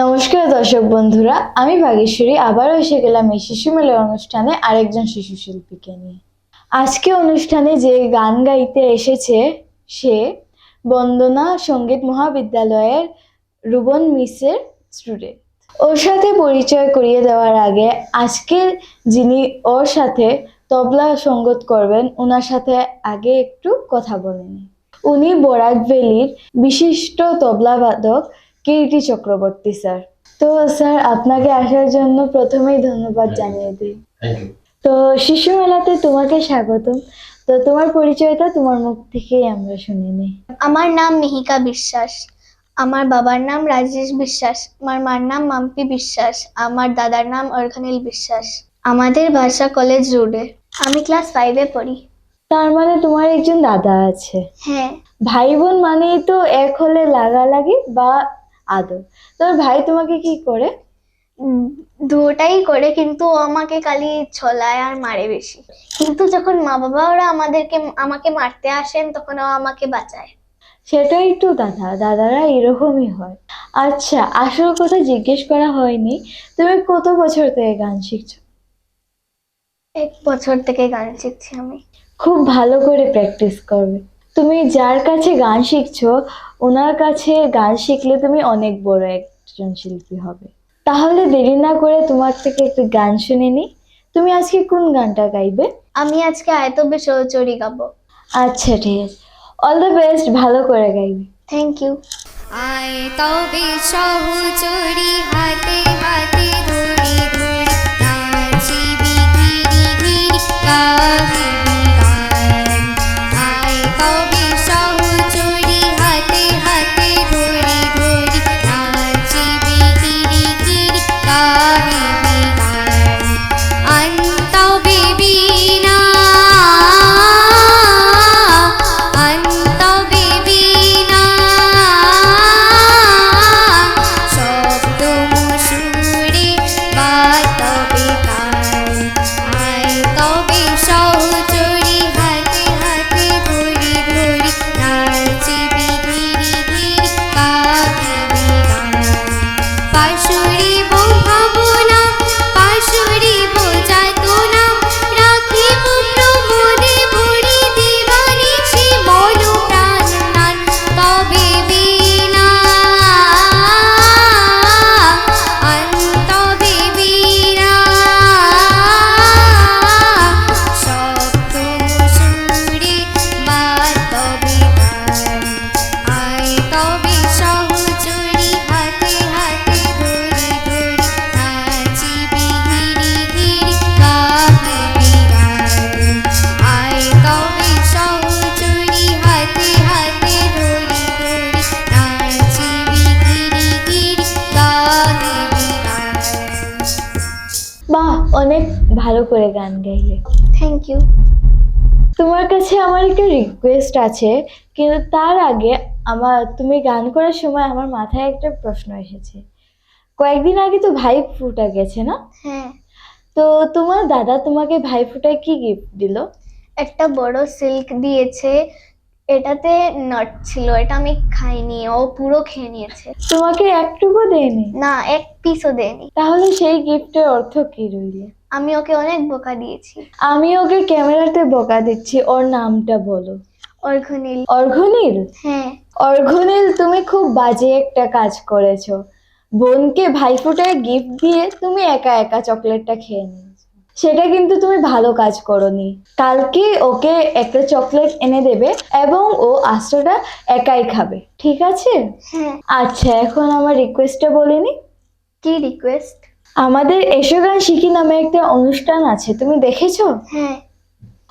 নমস্কার দর্শক বন্ধুরা, আমি ভাগেশ্বরী, আবারও এসে গেলাম এই শিশু মেলার অনুষ্ঠানে আরেকজন শিশু শিল্পীকে নিয়ে। আজকে অনুষ্ঠানে যে গান গাইতে এসেছে সে বন্দনা সংগীত মহাবিদ্যালয়ের রুবন মিসের স্টুডেন্ট ওর সাথে পরিচয় করিয়ে দেওয়ার আগে আজকে যিনি ওর সাথে তবলা সঙ্গত করবেন ওনার সাথে আগে একটু কথা বলে নিই। উনি বরাক ভ্যালির বিশিষ্ট তবলাবাদক কীর্তি চক্রবর্তী স্যার? তো স্যার আপনাকে আসার জন্য প্রথমেই ধন্যবাদ জানিয়ে দিই। তো শিশু মেলাতে তোমাকে স্বাগতম। তো তোমার পরিচয়টা তোমার মুখ থেকেই আমরা শুনে নিই। আমার নাম মিহিকা বিশ্বাস। আমার বাবার নাম রাজেশ বিশ্বাস। আমার মার নাম মাম্পি বিশ্বাস। আমার দাদার নাম অর্ঘানীল বিশ্বাস। আমাদের ভাষা কলেজ রোডে। আমি ক্লাস ফাইভে পড়ি। তার মানে তোমার একজন দাদা আছে। হ্যাঁ। ভাই বোন মানেই তো এক হলে লাগালাগি বা আদর। তোর ভাই তোমাকে কি করে? দুটাই করে কিন্তু আমাকে খালি ছলায় আর মারে বেশি। কিন্তু যখন মা বাবা ওরা আমাদেরকে আমাকে মারতে আসেন তখন ও আমাকে বাঁচায়। সেটাই তো দাদা দাদারা এরকমই হয়। আচ্ছা আসল কথা জিজ্ঞেস করা হয়নি। তুমি কত বছর থেকে গান শিখছো? এক বছর থেকে গান শিখছি আমি। খুব ভালো করে প্র্যাকটিস করবে। তুমি যার কাছে গান শিখছো ওনার কাছে গান শিখলে তুমি অনেক বড় একজন শিল্পী হবে। তাহলে দেরি না করে তোমার থেকে একটু গান শুনে নি। তুমি আজকে কোন গানটা গাইবে? আমি আজকে আয়তবে চৌচড়ি গাবো। আচ্ছা ঠিক আছে। অল দ্য বেস্ট ভালো করে গাইবে। থ্যাংক ইউ আয় তবে সহচরি হাতে হাতে ধরি ধরি নাচিবি গিরি গিরি বাহ অনেক ভালো করে গান গাইলে। থ্যাংক ইউ তোমার কাছে আমার একটা রিকোয়েস্ট আছে কিন্তু তার আগে আমার তুমি গান করার সময় আমার মাথায় একটা প্রশ্ন এসেছে। কয়েকদিন আগে তো ভাই ফুটা গেছে না? হ্যাঁ। তো তোমার দাদা তোমাকে ভাই ফুটায় কি গিফট দিল? একটা বড় সিল্ক দিয়েছে এটাতে নট ছিল এটা আমি খাইনি ও পুরো খেয়ে নিয়েছে। তোমাকে একটুকু দেয়নি? না এক পিসও দেয়নি। তাহলে সেই গিফটের অর্থ কি রইলে? আমি ওকে অনেক বোকা দিয়েছি। আমি ওকে ক্যামেরাতে বোকা দিচ্ছি ওর নামটা বলো। অর্ঘনীল। অর্ঘনীল? হ্যাঁ। অর্ঘনীল তুমি খুব বাজে একটা কাজ করেছ। বোনকে ভাইফোঁটায় গিফট দিয়ে তুমি একা একা চকলেটটা খেয়ে নিয়েছো সেটা কিন্তু তুমি ভালো কাজ করনি। কালকে ওকে একটা চকলেট এনে দেবে এবং ও আস্তটা একাই খাবে ঠিক আছে? হ্যাঁ। আচ্ছা এখন আমার রিকোয়েস্টটা বলিনি কি রিকোয়েস্ট আমাদের এসো গান শিখি নামে একটা অনুষ্ঠান আছে তুমি দেখেছ? হ্যাঁ।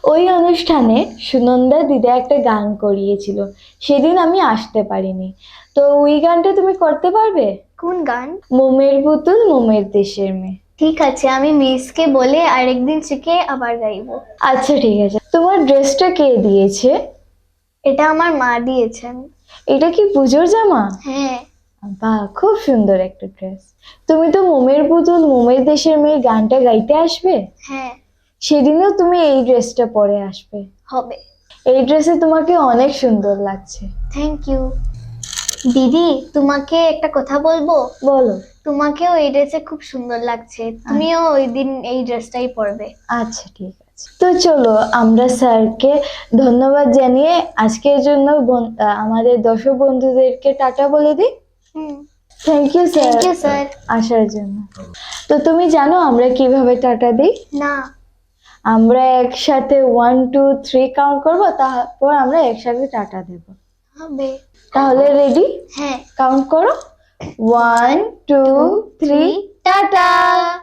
ওই অনুষ্ঠানে সুনন্দা দিদা একটা গান করিয়েছিল সেদিন আমি আসতে পারিনি। তো ওই গানটা তুমি করতে পারবে? কোন গান? মোমের পুতুল মোমের দেশের মেয়ে। ঠিক আছে আমি মিসকে বলে আরেকদিন শিখে আবার গাইবো। আচ্ছা ঠিক আছে। তোমার ড্রেসটা কে দিয়েছে? এটা আমার মা দিয়েছেন। এটা কি পুজোর জামা? হ্যাঁ। বাহ খুব সুন্দর একটা ড্রেস। তুমি তো মোমের পুতুল মোমের দেশের মেয়ে গানটা গাইতে আসবে? হ্যাঁ। সেদিনও তুমি এই ড্রেসটা পরে আসবে। হবে। এই ড্রেসে তোমাকে অনেক সুন্দর লাগছে। Thank you. দিদি তোমাকে একটা কথা বলব? বলো। তোমাকেও এই ড্রেসে খুব সুন্দর লাগছে। তুমিও ওই দিন এই ড্রেসটাই পরবে। আচ্ছা ঠিক আছে। তো চলো আমরা স্যারকে ধন্যবাদ জানিয়ে আজকের জন্য আমাদের দর্শক বন্ধুদেরকে টাটা বলে দিই। হুম। Thank you sir thank you sir আসার জন্য। তো তুমি জানো আমরা কীভাবে টাটা দিই? না। আমরা একসাথে ওয়ান টু থ্রি কাউন্ট করব তারপর আমরা একসাথে টাটা দেব। হবে। তাহলে রেডি হ্যাঁ। কাউন্ট করো। One two three tata